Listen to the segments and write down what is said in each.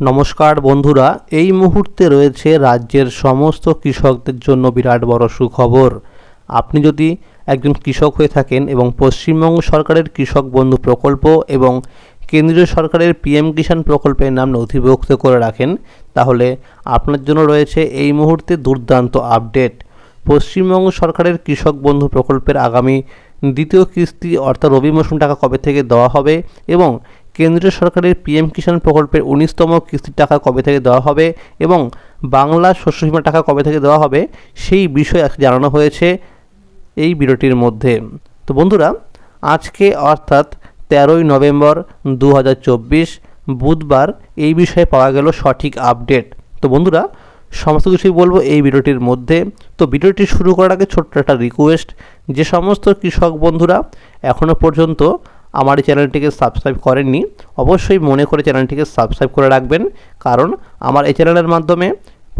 নমস্কার বন্ধুরা, এই মুহূর্তে রয়েছে রাজ্যের সমস্ত কৃষকদের জন্য বিরাট বড় সুখবর। আপনি যদি একজন কৃষক হয়ে থাকেন এবং পশ্চিমবঙ্গ সরকারের কৃষক বন্ধু প্রকল্প এবং কেন্দ্রীয় সরকারের পিএম কিষাণ প্রকল্পের নাম নথিভুক্ত করে রাখেন, তাহলে আপনার জন্য রয়েছে এই মুহূর্তে দুর্দান্ত আপডেট। পশ্চিমবঙ্গ সরকারের কৃষক বন্ধু প্রকল্পের আগামী দ্বিতীয় কিস্তি অর্থাৎ রবি মৌসুম টাকা কবে থেকে দেওয়া হবে এবং কেন্দ্রীয় সরকারের পিএম কিষাণ প্রকল্পের উনিশতম কিস্তির টাকা কবে থেকে দেওয়া হবে এবং বাংলা শস্য বীমা টাকা কবে থেকে দেওয়া হবে সেই বিষয়ে আজকে জানানো হয়েছে এই ভিডিওটির মধ্যে। তো বন্ধুরা, আজকে অর্থাৎ তেরোই নভেম্বর দু হাজার চব্বিশ বুধবার এই বিষয়ে পাওয়া গেল সঠিক আপডেট। তো বন্ধুরা, সমস্ত কিছুই বলব এই ভিডিওটির মধ্যে। তো ভিডিওটি শুরু করার আগে ছোট্ট একটা রিকোয়েস্ট যে সমস্ত কৃষক বন্ধুরা এখনও পর্যন্ত আমার এই চ্যানেলটিকে সাবস্ক্রাইব করেননি, অবশ্যই মনে করে চ্যানেলটিকে সাবস্ক্রাইব করে রাখবেন। কারণ আমার এই চ্যানেলের মাধ্যমে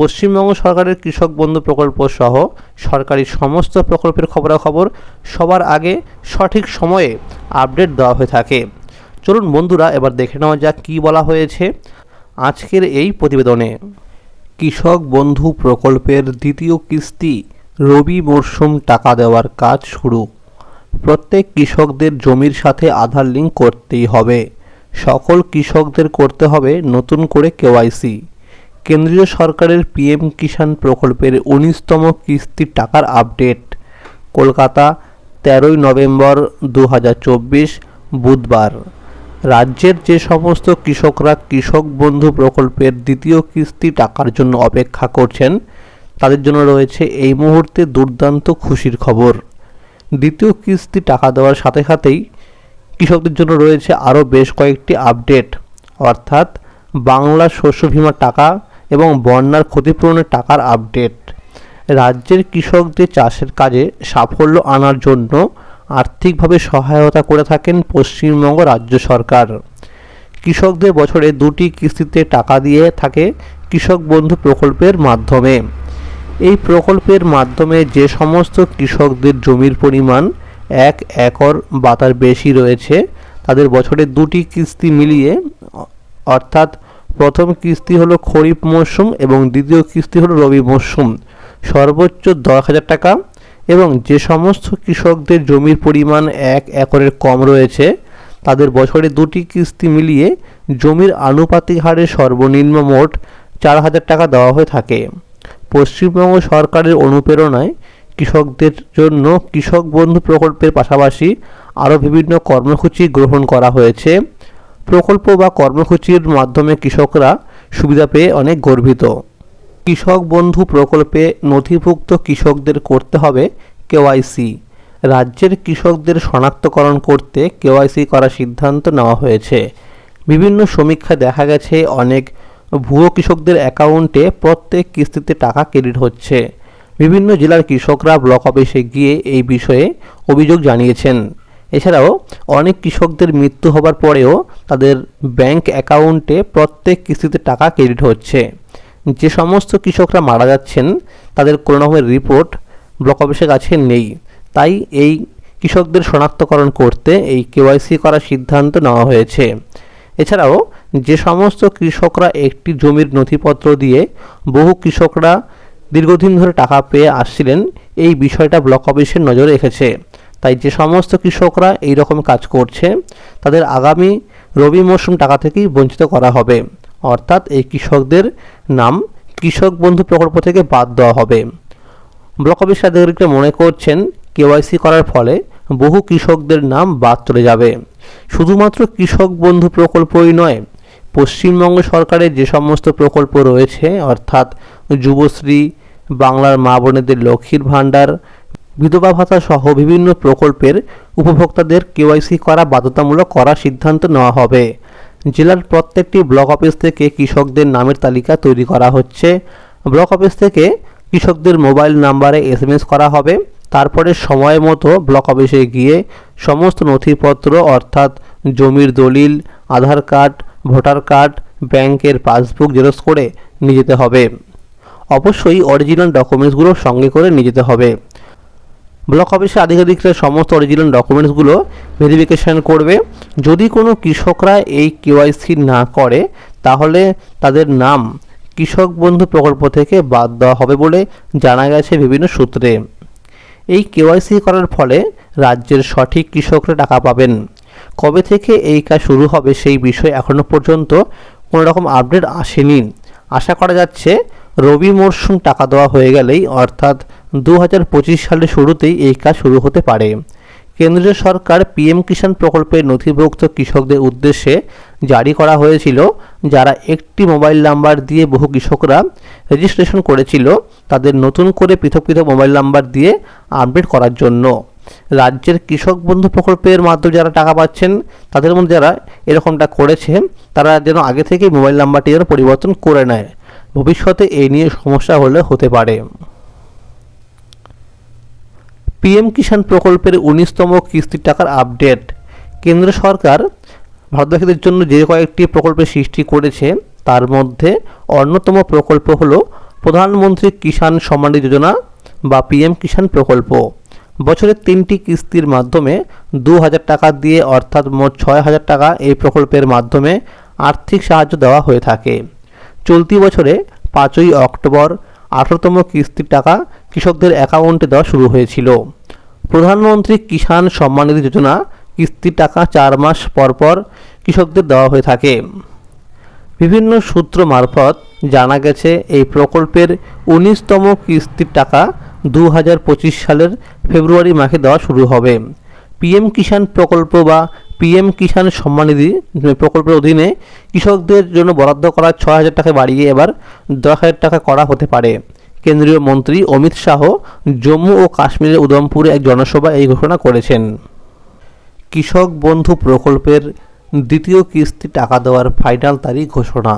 পশ্চিমবঙ্গ সরকারের কৃষক বন্ধু প্রকল্প সহ সরকারি সমস্ত প্রকল্পের খবরাখবর সবার আগে সঠিক সময়ে আপডেট দেওয়া হয়ে থাকে। চলুন বন্ধুরা, এবার দেখে নেওয়া যাক কী বলা হয়েছে আজকের এই প্রতিবেদনে। কৃষক বন্ধু প্রকল্পের দ্বিতীয় কিস্তি রবি মরশুম টাকা দেওয়ার কাজ শুরু। প্রত্যেক কৃষকদের জমির সাথে আধার লিঙ্ক করতেই হবে। সকল কৃষকদের করতে হবে নতুন করে কেওয়াইসি। কেন্দ্রীয় সরকারের পিএম কিষাণ প্রকল্পের উনিশতম কিস্তির টাকার আপডেট। কলকাতা, তেরোই নভেম্বর দু হাজার চব্বিশ, বুধবার। রাজ্যের যে সমস্ত কৃষকরা কৃষক বন্ধু প্রকল্পের দ্বিতীয় কিস্তি টাকার জন্য অপেক্ষা করছেন, তাদের জন্য রয়েছে এই মুহূর্তে দুর্দান্ত খুশির খবর। দ্বিতীয় কিস্তি টাকা দেওয়ার সাথে সাথেই কৃষকদের জন্য রয়েছে আরও বেশ কয়েকটি আপডেট। অর্থাৎ বাংলা শস্য বীমার টাকা এবং বন্যার ক্ষতিপূরণের টাকার আপডেট। রাজ্যের কৃষকদের চাষের কাজে সাফল্য আনার জন্য আর্থিকভাবে সহায়তা করে থাকেন পশ্চিমবঙ্গ রাজ্য সরকার। কৃষকদের বছরে দুটি কিস্তিতে টাকা দিয়ে থাকে কৃষক বন্ধু প্রকল্পের মাধ্যমে। এই প্রকল্পের মাধ্যমে যে সমস্ত কৃষকদের জমির পরিমাণ এক একর বা তার বেশি রয়েছে, তাদের বছরে দুটি কিস্তি মিলিয়ে, অর্থাৎ প্রথম কিস্তি হলো খরিফ মরশুম এবং দ্বিতীয় কিস্তি হলো রবি মরশুম সর্বোচ্চ দশ হাজার টাকা এবং যে সমস্ত কৃষকদের জমির পরিমাণ এক একরের কম রয়েছে, তাদের বছরে দুটি কিস্তি মিলিয়ে জমির আনুপাতিক হারে সর্বনিম্ন মোট চার হাজার টাকা দেওয়া হয়ে থাকে। পশ্চিমবঙ্গ সরকারের অনুপ্রেরণায় কৃষকদের জন্য কৃষক বন্ধু প্রকল্পের পাশাপাশি আরও বিভিন্ন কর্মসূচি গ্রহণ করা হয়েছে। প্রকল্প বা কর্মসূচির মাধ্যমে কৃষকরা সুবিধা পেয়ে অনেক গর্বিত। কৃষক বন্ধু প্রকল্পে নথিভুক্ত কৃষকদের করতে হবে কেওয়াইসি রাজ্যের কৃষকদের শনাক্তকরণ করতে কেওয়াইসি করার সিদ্ধান্ত নেওয়া হয়েছে। বিভিন্ন সমীক্ষা দেখা গেছে, অনেক ভুয়ো কৃষকদের অ্যাকাউন্টে প্রত্যেক কিস্তিতে টাকা ক্রেডিট হচ্ছে। বিভিন্ন জেলার কৃষকরা ব্লক অফিসে গিয়ে এই বিষয়ে অভিযোগ জানিয়েছেন। এছাড়াও, অনেক কৃষকদের মৃত্যু হবার পরেও তাদের ব্যাংক অ্যাকাউন্টে প্রত্যেক কিস্তিতে টাকা ক্রেডিট হচ্ছে। যে সমস্ত কৃষকরা মারা যাচ্ছেন, তাদের কোনো রকমের রিপোর্ট ব্লক অফিসের কাছে নেই। তাই এই কৃষকদের শনাক্তকরণ করতে এই কেওয়াইসি করার সিদ্ধান্ত নেওয়া হয়েছে। এছাড়াও যে সমস্ত কৃষকরা একটি জমির নথিপত্র দিয়ে বহু কৃষকরা দীর্ঘদিন ধরে টাকা পেয়ে আসছিলেন, এই বিষয়টা ব্লক অফিসের নজরে রেখেছে তাই যে সমস্ত কৃষকরা এই রকম কাজ করছে, তাদের আগামী রবি মরশুম টাকা থেকেই বঞ্চিত করা হবে। অর্থাৎ এই কৃষকদের নাম কৃষক বন্ধু প্রকল্প থেকে বাদ দেওয়া হবে। ব্লক অফিস আধিকারিকরা মনে করছেন, কেওয়াইসি করার ফলে বহু কৃষকদের নাম বাদ চলে যাবে। শুধুমাত্র কৃষক বন্ধু প্রকল্পই নয় পশ্চিমবঙ্গ সরকারের যে সমস্ত প্রকল্প রয়েছে, অর্থাৎ যুবশ্রী, বাংলার মা বোনেদের লক্ষ্মীর ভাণ্ডার, বিধবা ভাতা সহ বিভিন্ন প্রকল্পের উপভোক্তাদের কেওয়াইসি করা, বাধ্যতামূলক করার সিদ্ধান্ত নেওয়া হবে। জেলার প্রত্যেকটি ব্লক অফিস থেকে কৃষকদের নামের তালিকা তৈরি করা হচ্ছে। ব্লক অফিস থেকে কৃষকদের মোবাইল নাম্বারে এসএমএস করা হবে। তারপরে সময় মতো ব্লক অফিসে গিয়ে সমস্ত নথিপত্র, অর্থাৎ জমির দলিল, আধার কার্ড ভোটার কার্ড, ব্যাংকের পাসবুক জেরক্স করে নিয়ে যেতে হবে। অবশ্যই অরিজিনাল ডকুমেন্টসগুলো সঙ্গে করে নিয়ে যেতে হবে। ব্লক অফিসের আধিকারিকরা সমস্ত অরিজিনাল ডকুমেন্টসগুলো ভেরিফিকেশান করবে। যদি কোনো কৃষকরা এই কেওয়াইসি না করে, তাহলে তাদের নাম কৃষক বন্ধু প্রকল্প থেকে বাদ দেওয়া হবে বলে জানা গেছে বিভিন্ন সূত্রে। এই কেওয়াইসি করার ফলে রাজ্যের সঠিক কৃষকরা টাকা পাবেন। কবে থেকে এই কাজ শুরু হবে সেই বিষয়ে এখনও পর্যন্ত কোনো রকম আপডেট আসেনি। আশা করা যাচ্ছে রবি মরশুম টাকা দেওয়া হয়ে গেলেই অর্থাৎ দু হাজার পঁচিশ সালের শুরুতেই এই কাজ শুরু হতে পারে। কেন্দ্রীয় সরকার পিএম কিষাণ প্রকল্পের নথিভুক্ত কৃষকদের উদ্দেশ্যে জারি করা হয়েছিল, যারা একটি মোবাইল নাম্বার দিয়ে বহু কৃষকরা রেজিস্ট্রেশন করেছিল, তাদের নতুন করে পৃথক পৃথক মোবাইল নাম্বার দিয়ে আপডেট করার জন্য। রাজ্যের কৃষক বন্ধু প্রকল্পের মাধ্যমে যারা টাকা পাচ্ছেন, তাদের মধ্যে যারা এরকমটা করেছে, তারা যেন আগে থেকে মোবাইল নাম্বারটি যেন পরিবর্তন করে নেয়। ভবিষ্যতে এই নিয়ে সমস্যা হলে হতে পারে। পিএম কিষাণ প্রকল্পের উনিশতম কিস্তির টাকার আপডেট। কেন্দ্র সরকার ভারতবাসীদের জন্য যে কয়েকটি প্রকল্পের সৃষ্টি করেছে, তার মধ্যে অন্যতম প্রকল্প হলো প্রধানমন্ত্রী কিষাণ সম্মান যোজনা বা পিএম কিষাণ প্রকল্প। বছরের তিনটি কিস্তির মাধ্যমে দু হাজার টাকা দিয়ে অর্থাৎ মোট ছয় হাজার টাকা এই প্রকল্পের মাধ্যমে আর্থিক সাহায্য দেওয়া হয়ে থাকে। চলতি বছরে পাঁচই অক্টোবর আঠারোতম কিস্তির টাকা কৃষকদের অ্যাকাউন্টে দেওয়া শুরু হয়েছিল। প্রধানমন্ত্রী কিষাণ সম্মান নিধি যোজনা কিস্তির টাকা চার মাস পর পর কৃষকদের দেওয়া হয়ে থাকে। বিভিন্ন সূত্র মারফত জানা গেছে, এই প্রকল্পের উনিশতম কিস্তির টাকা দু হাজার পঁচিশ সালের ফেব্রুয়ারি মাসে দেওয়া শুরু হবে। পিএম কিষাণ প্রকল্প বা পিএম কিষাণ সম্মানিধি প্রকল্পের অধীনে কৃষকদের জন্য বরাদ্দ করা ছ হাজার টাকা বাড়িয়ে এবার দশ হাজার টাকা করা হতে পারে। কেন্দ্রীয় মন্ত্রী অমিত শাহ জম্মু ও কাশ্মীরের উদমপুরে এক জনসভা এই ঘোষণা করেছেন। কৃষক বন্ধু প্রকল্পের দ্বিতীয় কিস্তি টাকা দেওয়ার ফাইনাল তারিখ ঘোষণা।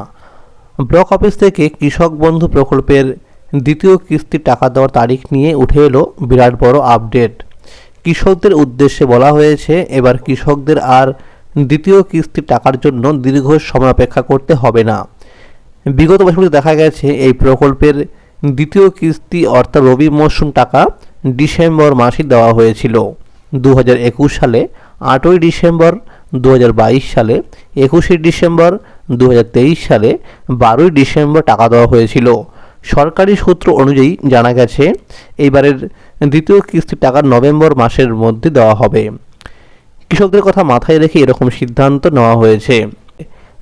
ব্লক অফিস থেকে কৃষক বন্ধু প্রকল্পের দ্বিতীয় কিস্তি টাকা দেওয়ার তারিখ নিয়ে উঠে এলো বিরাট বড় আপডেট। কৃষকদের উদ্দেশ্যে বলা হয়েছে, এবার কৃষকদের আর দ্বিতীয় কিস্তি টাকার জন্য দীর্ঘ সময় অপেক্ষা করতে হবে না। বিগত বছরগুলিতে দেখা গেছে, এই প্রকল্পের দ্বিতীয় কিস্তি অর্থাৎ রবি মরশুম টাকা ডিসেম্বর মাসে দেওয়া হয়েছিল। দু হাজার একুশ সালে, আটই ডিসেম্বর দু হাজার বাইশ সালে, একুশে ডিসেম্বর দু হাজার তেইশ সালে, বারোই ডিসেম্বর টাকা দেওয়া হয়েছিল। সরকারি সূত্র অনুযায়ী জানা গেছে, এইবারের দ্বিতীয় কিস্তির টাকা নভেম্বর মাসের মধ্যে দেওয়া হবে। কৃষকদের কথা মাথায় রেখে এরকম সিদ্ধান্ত নেওয়া হয়েছে।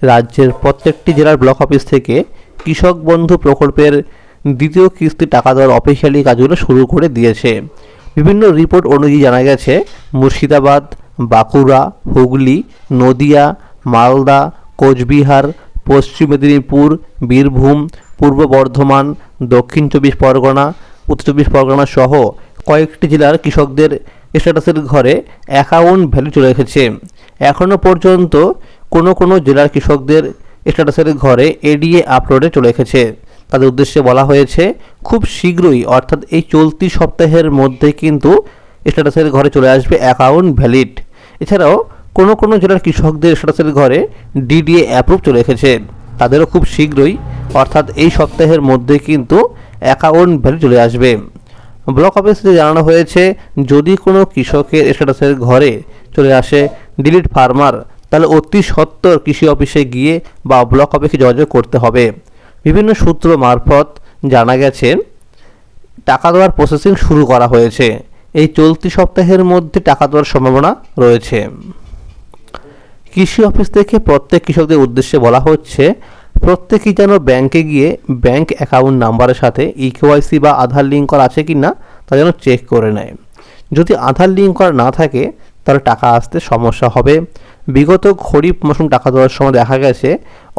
রাজ্যের প্রত্যেকটি জেলার ব্লক অফিস থেকে কৃষক বন্ধু প্রকল্পের দ্বিতীয় কিস্তি টাকা দেওয়ার অফিসিয়ালি কাজগুলো শুরু করে দিয়েছে। বিভিন্ন রিপোর্ট অনুযায়ী জানা গেছে, মুর্শিদাবাদ, বাঁকুড়া, হুগলি, নদিয়া, মালদা, কোচবিহার, পশ্চিম মেদিনীপুর, বীরভূম পূর্ব বর্ধমান, দক্ষিণ চব্বিশ পরগনা, উত্তর চব্বিশ পরগনা সহ কয়েকটি জেলার কৃষকদের স্ট্যাটাসের ঘরে অ্যাকাউন্ট ভ্যালু চলে এসেছে। এখনও পর্যন্ত কোনো কোনো জেলার কৃষকদের স্ট্যাটাসের ঘরে এডিএ আপলোডে চলে এসেছে। তাদের উদ্দেশ্যে বলা হয়েছে, খুব শীঘ্রই, অর্থাৎ এই চলতি সপ্তাহের মধ্যে কিন্তু স্ট্যাটাসের ঘরে চলে আসবে অ্যাকাউন্ট ভ্যালিড এছাড়াও কোনো কোনো জেলার কৃষকদের স্ট্যাটাসের ঘরে ডিডিএ অ্যাপ্রুভ চলে এসেছে। তাদেরও খুব শীঘ্রই অর্থাৎ এই সপ্তাহের মধ্যে কিন্তু অ্যাকাউন্ট ভ্যালু চলে আসবে। ব্লক অফিসে জানানো হয়েছে, যদি কোনো কৃষকের স্ট্যাটাসের ঘরে চলে আসে ডিলিট ফার্মার, তাহলে অতি সত্তর কৃষি অফিসে গিয়ে বা ব্লক অফিসে যোগাযোগ করতে হবে। বিভিন্ন সূত্র মারফত জানা গেছে, টাকা দেওয়ার প্রসেসিং শুরু করা হয়েছে। এই চলতি সপ্তাহের মধ্যে টাকা দেওয়ার সম্ভাবনা রয়েছে। কৃষি অফিস থেকে প্রত্যেক কৃষকদের উদ্দেশ্যে বলা হচ্ছে প্রত্যেকেই যেন ব্যাংকে গিয়ে ব্যাংক অ্যাকাউন্ট নাম্বারের সাথে ইকেওয়াইসি বা আধার লিঙ্ক করা আছে কি না তা যেন চেক করে নেয়। যদি আধার লিঙ্ক করা না থাকে, তাহলে টাকা আসতে সমস্যা হবে। বিগত খরিফ মৌসুম টাকা দেওয়ার সময় দেখা গেছে,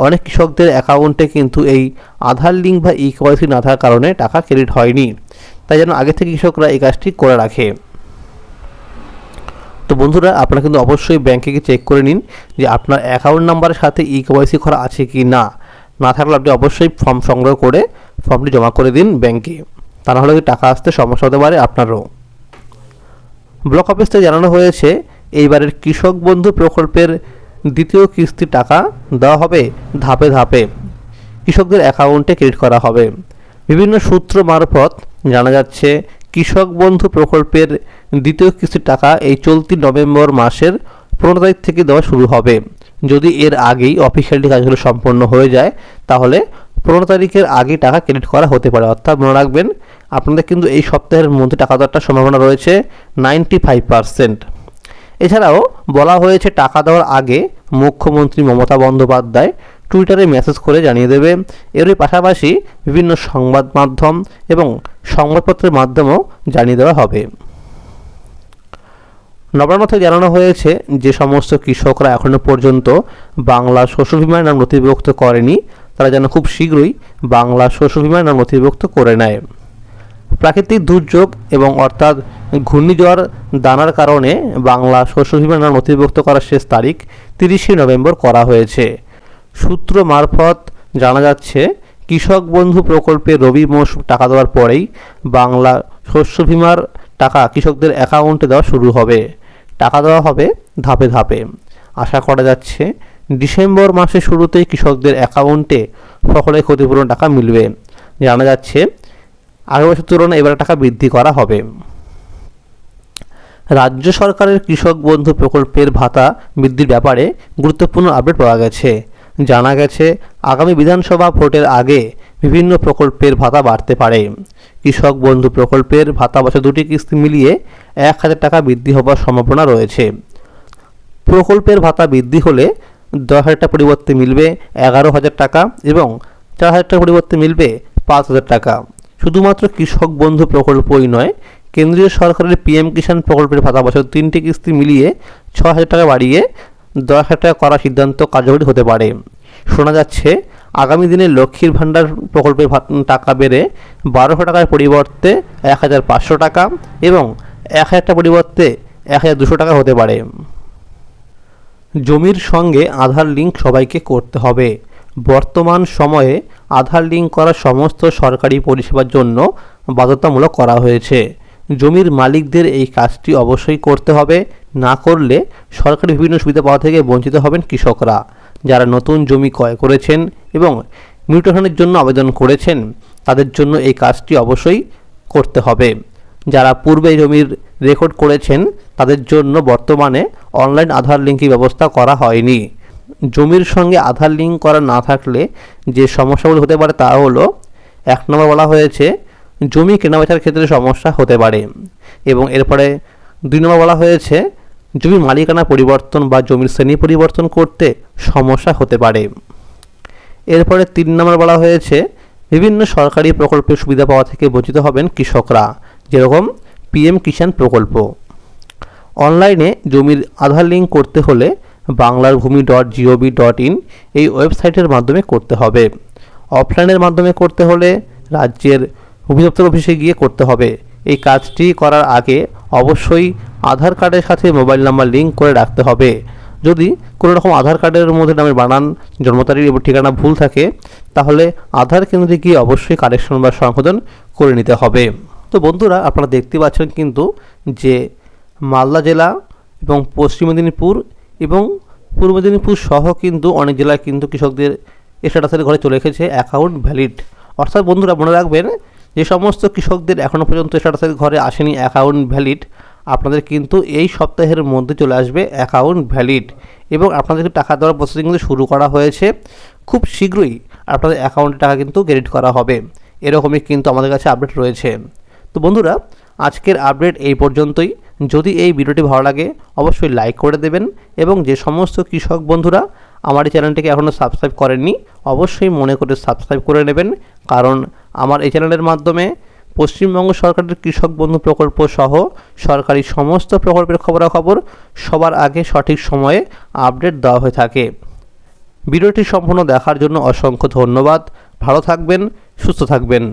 অনেক কৃষকদের অ্যাকাউন্টে কিন্তু এই আধার লিঙ্ক বা ইকেওয়াইসি না থাকার কারণে টাকা ক্রেডিট হয়নি। তাই যেন আগে থেকে কৃষকরা এই কাজটি করে রাখে। তো বন্ধুরা, আপনারা কিন্তু অবশ্যই ব্যাংকে গিয়ে চেক করে নিন যে আপনার অ্যাকাউন্ট নাম্বারের সাথে ই কেওয়াইসি করা আছে কি না না থাকলে আপনি অবশ্যই ফর্ম সংগ্রহ করে ফর্মটি জমা করে দিন ব্যাংকে তা নাহলে কি টাকা আসতে সমস্যা হতে পারে আপনারও। ব্লক অফিস থেকে জানানো হয়েছে, এইবারের কৃষক বন্ধু প্রকল্পের দ্বিতীয় কিস্তি টাকা দেওয়া হবে ধাপে ধাপে। কৃষকদের অ্যাকাউন্টে ক্রেডিট করা হবে। বিভিন্ন সূত্র মারফত জানা যাচ্ছে, কৃষক বন্ধু প্রকল্পের দ্বিতীয় কিস্তির টাকা এই চলতি নভেম্বর মাসের পনেরো তারিখ থেকে দেওয়া শুরু হবে। যদি এর আগেই অফিসিয়ালি কাজগুলো সম্পন্ন হয়ে যায়, তাহলে পনেরো তারিখের আগে টাকা ক্রেডিট করা হতে পারে। অর্থাৎ মনে রাখবেন, আপনাদের কিন্তু এই সপ্তাহের মধ্যে টাকা দেওয়ার সম্ভাবনা রয়েছে নাইনটি ফাইভ পারসেন্ট এছাড়াও বলা হয়েছে, টাকা দেওয়ার আগে মুখ্যমন্ত্রী মমতা বন্দ্যোপাধ্যায় টুইটারে মেসেজ করে জানিয়ে দেবে। এরই পাশাপাশি বিভিন্ন সংবাদ মাধ্যম এবং সংবাদপত্রের মাধ্যমেও জানিয়ে দেওয়া হবে। নবান্ন থেকে জানানো হয়েছে যে সমস্ত কৃষকরা এখনও পর্যন্ত বাংলা শস্য বিমার নাম নথিভুক্ত করেনি। তারা যেন খুব শীঘ্রই বাংলা শস্য বিমার নাম নথিভুক্ত করে নেয়। প্রাকৃতিক দুর্যোগ এবং অর্থাৎ ঘূর্ণিঝড় দানার কারণে বাংলা শস্য বিমার নাম নথিভুক্ত করার শেষ তারিখ তিরিশে নভেম্বর করা হয়েছে। সূত্র মারফত জানা যাচ্ছে, কৃষক বন্ধু প্রকল্পে রবি মৌসুম টাকা দেওয়ার পরেই বাংলা শস্য বিমার টাকা কৃষকদের অ্যাকাউন্টে দেওয়া শুরু হবে। টাকা দেওয়া হবে ধাপে ধাপে। আশা করা যাচ্ছে, ডিসেম্বর মাসের শুরুতেই কৃষকদের অ্যাকাউন্টে ফসলের ক্ষতিপূরণ টাকা মিলবে। জানা যাচ্ছে আগের বছর তুলনায় এবার টাকা বৃদ্ধি করা হবে। রাজ্য সরকারের কৃষক বন্ধু প্রকল্পের ভাতা বৃদ্ধির ব্যাপারে গুরুত্বপূর্ণ আপডেট পাওয়া গেছে। জানা গেছে, আগামী বিধানসভা ভোটের আগে বিভিন্ন প্রকল্পের ভাতা বাড়তে পারে। কৃষক বন্ধু প্রকল্পের ভাতা বছর দুটি কিস্তি মিলিয়ে এক হাজার টাকা বৃদ্ধি হবার সম্ভাবনা রয়েছে। প্রকল্পের ভাতা বৃদ্ধি হলে দশ হাজার টাকা পরিবর্তে মিলবে এগারো হাজার টাকা এবং চার হাজার টাকা পরিবর্তে মিলবে পাঁচ হাজার টাকা। শুধুমাত্র কৃষক বন্ধু প্রকল্পই নয়, কেন্দ্রীয় সরকারের পিএম কিষাণ প্রকল্পের ভাতা বছর তিনটি কিস্তি মিলিয়ে ছ হাজার টাকা বাড়িয়ে দশ হাজার টাকা করার সিদ্ধান্ত কার্যকরী হতে পারে। শোনা যাচ্ছে আগামী দিনে লক্ষ্মীর ভাণ্ডার প্রকল্পের টাকা বেড়ে বারোশো টাকার পরিবর্তে এক হাজার পাঁচশো টাকা এবং এক হাজার টাকা পরিবর্তে এক হাজার দুশো টাকা হতে পারে। জমির সঙ্গে আধার লিঙ্ক সবাইকে করতে হবে। বর্তমান সময়ে আধার লিঙ্ক করা সমস্ত সরকারি পরিষেবার জন্য বাধ্যতামূলক করা হয়েছে। জমির মালিকদের এই কাজটি অবশ্যই করতে হবে। না করলে সরকারি বিভিন্ন সুবিধা পাওয়া থেকে বঞ্চিত হবেন কৃষকরা। যারা নতুন জমি ক্রয় করেছেন এবং মিউটেশনের জন্য আবেদন করেছেন, তাদের জন্য এই কাজটি অবশ্যই করতে হবে। যারা পূর্বে জমির রেকর্ড করেছেন, তাদের জন্য বর্তমানে অনলাইন আধার লিঙ্কের ব্যবস্থা করা হয়নি। জমির সঙ্গে আধার লিঙ্ক করা না থাকলে যে সমস্যাগুলো হতে পারে তা হলো, এক নম্বর বলা হয়েছে, জমি কেনাবেচার ক্ষেত্রে সমস্যা হতে পারে এবং এরপরে দুই নম্বর বলা হয়েছে জমির মালিকানা পরিবর্তন বা জমির শ্রেণি পরিবর্তন করতে সমস্যা হতে পারে। এরপরে তিন নম্বর বলা হয়েছে, বিভিন্ন সরকারি প্রকল্পের সুবিধা পাওয়া থেকে বঞ্চিত হবেন কৃষকরা, যেরকম পিএম কিষাণ প্রকল্প। অনলাইনে জমির আধার লিঙ্ক করতে হলে বাংলার ভূমি ডট জিওভি ডট ইন এই ওয়েবসাইটের মাধ্যমে করতে হবে। অফলাইনের মাধ্যমে করতে হলে রাজ্যের অভিদপ্তর অফিসে গিয়ে করতে হবে। এই কাজটি করার আগে অবশ্যই আধার কার্ডের সাথে মোবাইল নাম্বার লিঙ্ক করে রাখতে হবে। যদি কোনো রকম আধার কার্ডের মধ্যে নামের বানান, জন্ম তারিখ এবং ঠিকানা ভুল থাকে, তাহলে আধার কেন্দ্রে গিয়ে অবশ্যই কারেকশন বা সংশোধন করে নিতে হবে। তো বন্ধুরা, আপনারা দেখতে পাচ্ছেন কিন্তু যে মালদা জেলা এবং পশ্চিম মেদিনীপুর এবং পূর্ব মেদিনীপুর সহ কিন্তু অনেক জেলায় কিন্তু কৃষকদের স্ট্যাটাসের ঘরে চলে এসেছে অ্যাকাউন্ট ভ্যালিড অর্থাৎ বন্ধুরা, মনে রাখবেন যে সমস্ত কৃষকদের এখনও পর্যন্ত স্ট্যাটাসের ঘরে আসেনি অ্যাকাউন্ট ভ্যালিড আপনাদের কিন্তু এই সপ্তাহের মধ্যে চলে আসবে অ্যাকাউন্ট ভ্যালিড এবং আপনাদেরকে টাকা দেওয়ার প্রসেসিং কিন্তু শুরু করা হয়েছে। খুব শীঘ্রই আপনাদের অ্যাকাউন্টে টাকা কিন্তু ক্রেডিট করা হবে। এরকমই কিন্তু আমাদের কাছে আপডেট রয়েছে। তো বন্ধুরা, আজকের আপডেট এই পর্যন্তই। যদি এই ভিডিওটি ভালো লাগে, অবশ্যই লাইক করে দেবেন এবং যে সমস্ত কৃষক বন্ধুরা আমার এই চ্যানেলটিকে এখনও সাবস্ক্রাইব করেননি, অবশ্যই মনে করে সাবস্ক্রাইব করে নেবেন। কারণ আমার এই চ্যানেলের মাধ্যমে পশ্চিমবঙ্গ সরকারের কৃষক বন্ধু প্রকল্প সহ সরকারি সমস্ত প্রকল্পের খবরাখবর সবার আগে সঠিক সময়ে আপডেট দেওয়া হয়ে থাকে। ভিডিওটি সম্পূর্ণ দেখার জন্য অসংখ্য ধন্যবাদ। ভালো থাকবেন, সুস্থ থাকবেন।